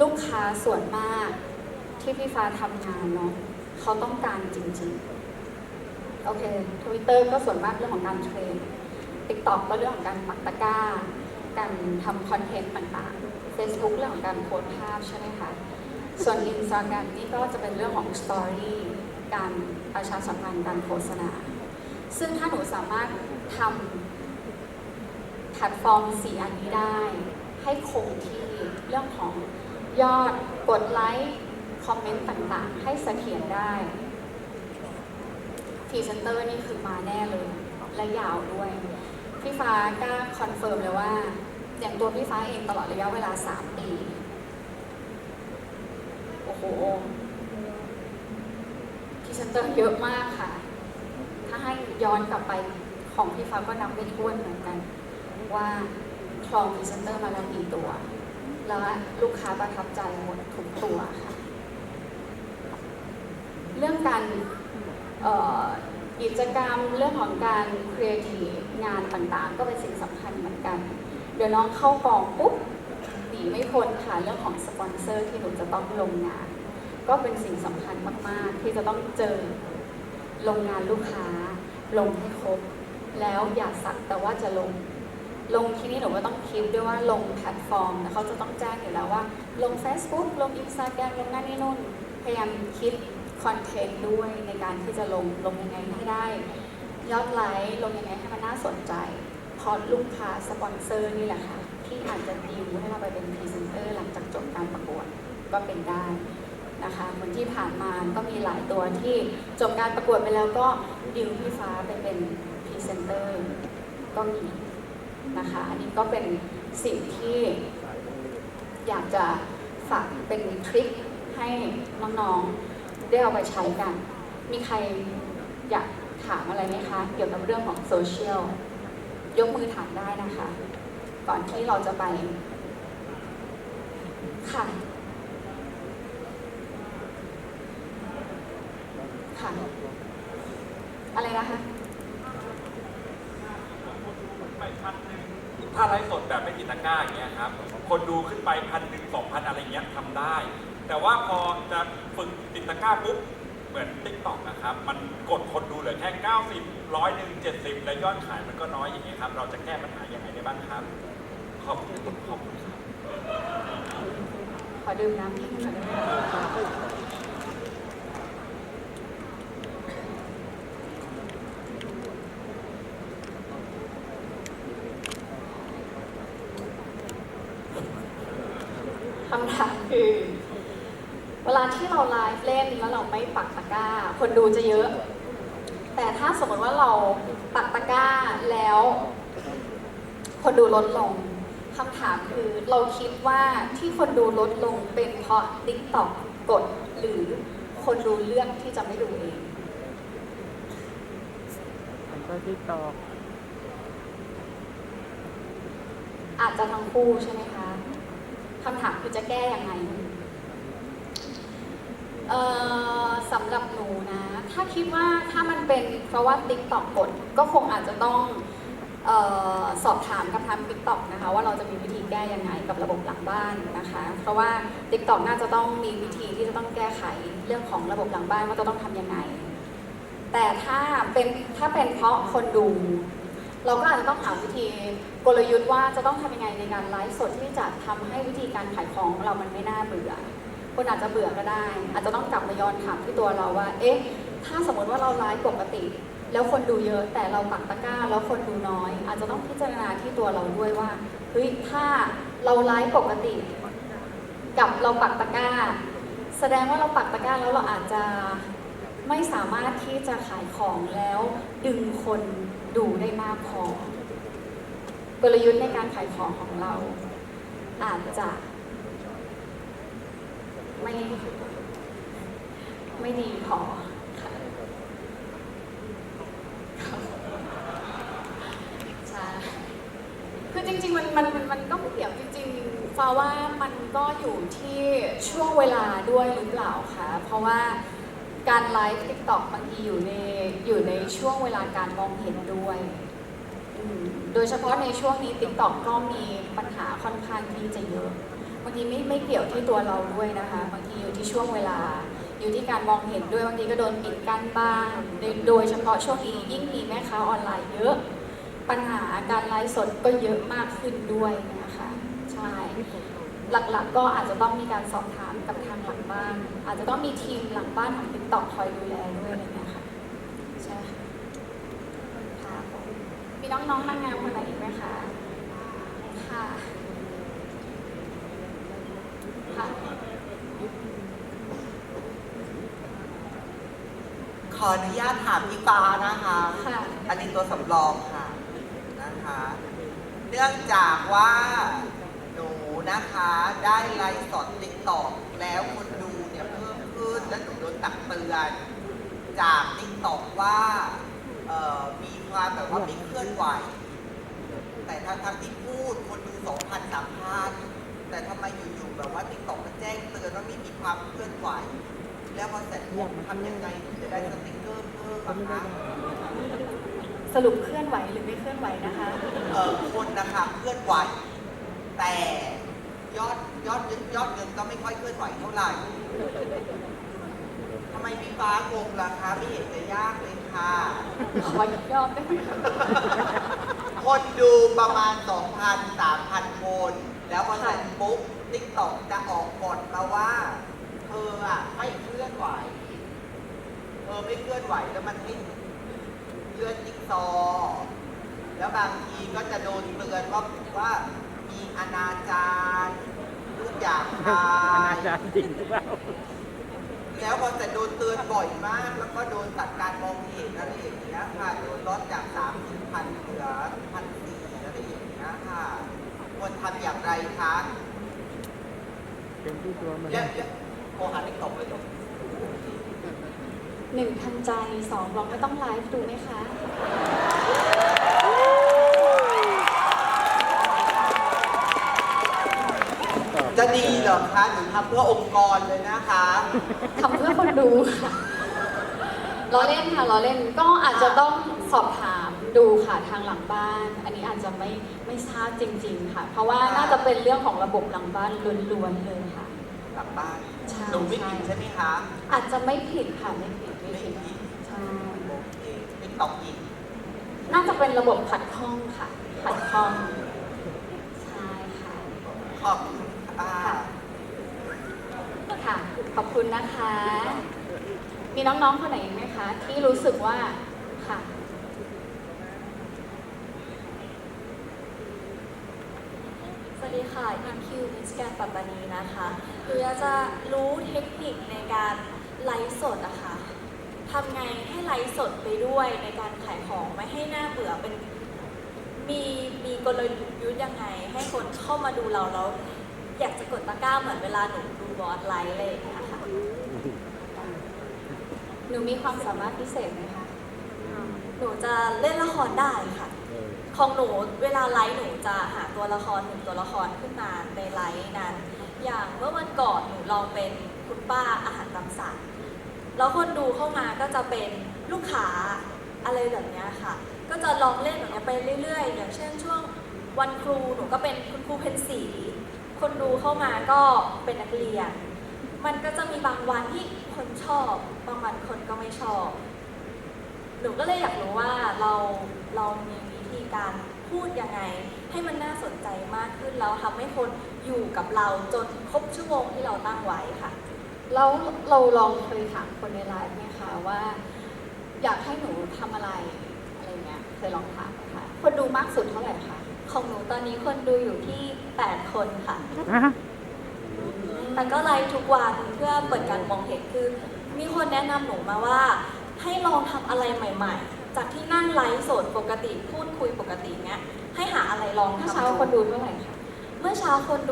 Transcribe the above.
ลูกค้าส่วนมากที่พี่ฟ้าทำงานเนาะเขาต้องการจริงๆ โอเคทวิตเตอร์ก็ส่วนมากเรื่องของการเทรนติ๊กต็อกก็เรื่องของการปักตะกร้า การทำคอนเทนต์ต่างๆ Facebook เรื่องของการโพสภาพใช่ไหมคะ ส่วน Instagram นี่ก็จะเป็นเรื่องของสตอรี่การประชาสัมพันธ์การโฆษณา ซึ่งถ้าหนูสามารถทำแพลตฟอร์มสีอันนี้ได้ ให้คงที่เรื่องของ ยอดกดไลค์ คอมเมนต์ต่างๆ ให้เสถียรได้พรีเซนเตอร์นี่คือมาแน่เลย และยาวด้วย พี่ฟ้ากล้าคอนเฟิร์มเลยว่า อย่างตัวพี่ฟ้าเองตลอดระยะเวลา 3 ปี โอ้โหพรีเซนเตอร์เยอะมากค่ะ ถ้าให้ย้อนกลับไปของพี่ฟ้าก็นับไม่ถ้วนเหมือนกัน ว่าคลองพรีเซนเตอร์มาแล้วกี่ตัว แล้วลูกค้าประทับใจหมดทุกตัวค่ะ เรื่องการกิจกรรมเรื่องของการครีเอทีฟงานต่างๆ ก็เป็นสิ่งสำคัญเหมือนกัน เดี๋ยวน้องเข้ากองปุ๊บหนีไม่พ้นค่ะเรื่องของสปอนเซอร์ที่หนูจะต้องลงงาน ก็เป็นสิ่งสำคัญมากๆ ที่จะต้องเจอลงงานลูกค้า ลงให้ครบ แล้วอย่าสักแต่ว่าจะลง ลงที่นี่หนูก็ต้องคิดด้วยว่าลงแพลตฟอร์มแล้วเขาจะต้องแจ้งอยู่แล้วว่า ลง Facebook ลง Instagram ลงนั่นนี่นู่น พยายามคิดคอนเทนต์ด้วยในการที่จะลงลงยังไงให้ได้ ยอดไลค์ลงยังไงให้มันน่าสนใจเพราะลูกค้าสปอนเซอร์นี่แหละค่ะ ที่อาจจะดีลให้เราไปเป็นพรีเซนเตอร์หลังจากจบการประกวดก็เป็นได้นะคะเหมือนที่ผ่านมาก็มีหลายตัวที่จบการประกวดไปแล้วก็ดิวพี่ฟ้าไปเป็นพรีเซนเตอร์ก็มี นะคะ อันนี้ก็เป็นสิ่งที่อยากจะฝากเป็นทริคให้น้องๆได้เอาไปใช้กัน มีใครอยากถามอะไรไหมคะ เกี่ยวกับเรื่องของโซเชียล ยกมือถามได้นะคะ ก่อนที่เราจะไป ค่ะ ค่ะ อะไรนะคะ ถ้าไลฟ์สดแบบไม่ติดตะกร้าอย่างเงี้ยครับ คนดูขึ้นไปพันหนึ่งสองพันอะไรเงี้ยทำได้ แต่ว่าพอจะฝึกติดตะกร้าปุ๊บ เหมือนติ๊กต็อกนะครับ มันกดคนดูเหลือแค่ 90ร้อยหนึ่งเจ็ดสิบและยอดขายมันก็น้อยอย่างเงี้ยครับ เราจะแก้ปัญหายังไงได้บ้างครับ ขอบคุณขอบคุณครับ ขอดื่มน้ำนิดนึงก่ะำถามคือ เวลาที่เราไลฟ์เล่นแล้วเราไม่ปักตะกร้า คนดูจะเยอะ แต่ถ้าสมมติว่าเราปักตะกร้าแล้ว คนดูลดลงคำถามคือเราคิดว่าที่คนดูลดลงเป็นเพราะ t ิ k t o k กดหรือคนดูเลือกที่จะไม่ดูเองมันก็ที่ตอกอาจจะทั้งคู่ใช่ไหมคะ คำถามคือจะแก้ยังไงเอ่อสำหรับหนูนะ ถ้าคิดว่าถ้ามันเป็นเพราะว่า t ิ k t o k กกด ก็คงอาจจะต้องเออสอบถามกับทาง t ิ k t o k นะคะว่าเราจะมีวิธีแก้ยังไงกับระบบหลังบ้านนะคะ เพราะว่า t ิ k t o k น่าจะต้องมีวิธีที่จะต้องแก้ไขเรื่องของระบบหลังบ้านว่าจะต้องทำยังไง แต่ถ้าเป็นถ้าเป็นเพราะคนดู เราก็อาจจะต้องหาวิธีกลยุทธ์ว่าจะต้องทำยังไงในการไลฟ์สดที่จะทำให้วิธีการขายของของเรามันไม่น่าเบื่อคนอาจจะเบื่อก็ได้ อาจจะต้องกลับมาย้อนถามที่ตัวเราว่า เอ๊ะ ถ้าสมมติว่าเราไลฟ์ปกติ แล้วคนดูเยอะแต่เราปักตะกร้า แล้วคนดูน้อย อาจจะต้องพิจารณาที่ตัวเราด้วยว่าเฮ้ยถ้าเราไลฟ์ปกติ กับเราปักตะกร้า แสดงว่าเราปักตะกร้าแล้วเราอาจจะไม่สามารถที่จะขายของแล้วดึงคน ดูได้มากพอกลยุทธ์ในการขายของของเรา อาจจะ ไม่ ไม่ดีพอค่ะใช่คือจริง ๆ มันมันมันมันก็เกี่ยวจริงๆฟ้าว่ามันก็อยู่ที่ช่วงเวลาด้วยหรือเปล่าคะเพราะว่า การไลฟ์ติ๊กต็อกบางทีอยู่ในอยู่ในช่วงเวลาการมองเห็นด้วยอืมโดยเฉพาะในช่วงนี้ติ๊กต็อกก็มีปัญหาค่อนข้างที่จะเยอะบางทีไม่ไม่เกี่ยวที่ตัวเราด้วยนะคะบางทีอยู่ที่ช่วงเวลา อยู่ที่การมองเห็นด้วยบางทีก็โดนปิดกั้นบ้างโดยโดยเฉพาะช่วงนี้ยิ่งมีแม่ค้าออนไลน์เยอะ ปัญหาการไลฟ์สดก็เยอะมากขึ้นด้วยนะคะใช่ หลักๆก็อาจจะต้องมีการสอบถามกับทางหลังบ้าน อาจจะต้องมีทีมหลังบ้านของ ติ๊กต็อกคอยดูแลด้วยอะไรเงี้ยค่ะใช่ค่ะค่ะผมมีน้องๆนางงามคนไหนอีกไหมคะค่ะค่ะขออนุญาตถามพี่ฟ้านะคะค่ะ อันนี้ตัวสำรองค่ะนะคะ เนื่องจากว่าหนูนะคะได้ไลฟ์สดติ๊กต็อกแล้วคนดูเนี่ยเพิ่มขึ้น และหนูโดนตักเตือน จากติ๊กต็อกว่าเอ่อมีความแบบว่าไม่เคลื่อนไหว แต่ทั้งทั้งๆที่พูดคนดูสองพันสามพันแต่ทำไมอยู่ๆแบบว่าติ๊กต็อกมันแจ้งเตือนว่าไม่มีความเคลื่อนไหว แล้วพอเสร็จปุ๊บทำยังไงถึงจะได้สติ๊กเกอร์เพิ่มอะคะสรุปเคลื่อนไหวหรือไม่เคลื่อนไหวนะคะ เอ่อคนนะคะเคลื่อนไหว แต่ยอดยอดยอดเงินก็ไม่ค่อยเคลื่อนไหวเท่าไหร่ทำไมพี่ฟ้างงล่ะคะไม่เห็นจะยากเลยค่ะ ขออีกรอบได้ไหมคะคนดูประมาณ 2,000 3,000 คน แล้วพอเสร็จปุ๊บติ๊กต็อกจะออกกฎมาว่าเธออะไม่เคลื่อนไหวเธอไม่เคลื่อนไหวแล้วมันให้เลื่อนจิ๊กซอว์แล้วบางทีก็จะโดนเตือนว่าว่ามีอนาจารรูปอย่างทาอนาจารย์จริงหรือเปล่า แล้วพอจะโดนเตือนบ่อยมาก แล้วก็โดนตัดการมองเห็นอะไรอย่างเงี้ยค่ะโดนลดจากสามสิบพันเหลือพันสี่อะไรอย่างเงี้ยค่ะควรทำอย่างไรคะเป็นที่ตัวมันเรียกเรียกโทรหาติ๊กต็อกเลยเหรอหนึ่งทำใจสองลองไม่ต้องไลฟ์ดูไหมคะ จะดี เหรอคะหรือทำเพื่อองค์กรเลยนะคะ ทำเพื่อคนดูค่ะล้อเล่นค่ะล้อเล่นก็อาจจะต้องสอบถามดูค่ะทางหลังบ้าน อันนี้อาจจะไม่ไม่ทราบจริง ๆ ค่ะ เพราะว่าน่าจะเป็นเรื่องของระบบหลังบ้านล้วนๆเลยค่ะกลับบ้านใช่ หนูไม่ผิดใช่ไหมคะอาจจะไม่ผิดค่ะไม่ผิดไม่ไม่ผิดผิดใช่โอเคติ๊กต็อกอีกน่าจะเป็นระบบขัดข้องค่ะขัดข้องใช่ค่ะ ขอบคุณค่ะค่ะ ขอบคุณนะคะ มีน้องๆคนไหนอีกไหมคะ ที่รู้สึกว่าค่ะสวัสดีค่ะอิมคิวมิสแกนปัตตานีนะคะหนูอยากจะรู้เทคนิคในการไลฟ์สดอะค่ะทำไงให้ไลฟ์สดไปด้วยในการขายของไม่ให้หน้าเบื่อเป็น มีมีกลยุทธ์ยังไง ให้คนเข้ามาดูเราแล้ว อยากจะกดตะกร้าเหมือนเวลาหนูดูบอสไลฟ์อะไรอย่างเงี้ยค่ะ หนูมีความสามารถพิเศษไหมคะหนูจะเล่นละครได้ค่ะ ของหนูเวลาไลฟ์หนูจะหาตัวละครหนึ่งตัวละครขึ้นมาในไลฟ์นั้น อย่างเมื่อวันก่อนหนูลองเป็นคุณป้าอาหารตามสั่งแล้วคนดูเข้ามาก็จะเป็นลูกค้าอะไรแบบเนี้ยค่ะ ก็จะลองเล่นแบบเนี้ยไปเรื่อยๆ อย่างเช่นช่วงวันครูหนูก็เป็นคุณครูเพนสีคนดูเข้ามาก็เป็นนักเรียน มันก็จะมีบางวันที่คนชอบ บางวันคนก็ไม่ชอบ หนูก็เลยอยากรู้ว่าเราเรามีวิธีการพูดยังไง ให้มันน่าสนใจมากขึ้นแล้วทำให้คนอยู่กับเราจนครบชั่วโมงที่เราตั้งไว้ค่ะ แล้วเราลองเคยถามคนในไลฟ์ไหมคะว่า อยากให้หนูทำอะไรอะไรเงี้ยเคยลองถามไหมคะคนดูมากสุดเท่าไหร่คะของหนูตอนนี้คนดูอยู่ที่ 8 คนค่ะฮะ แต่ก็ไลฟ์ทุกวันเพื่อเปิดการมองเห็นคือ มีคนแนะนำหนูมาว่า ให้ลองทำอะไรใหม่ ๆ จากที่นั่งไลฟ์สดปกติพูดคุยปกติเงี้ยให้หาอะไรลองเมื่อทำเช้าดูคนดูเท่าไหร่คะเมื่อเช้าคนดู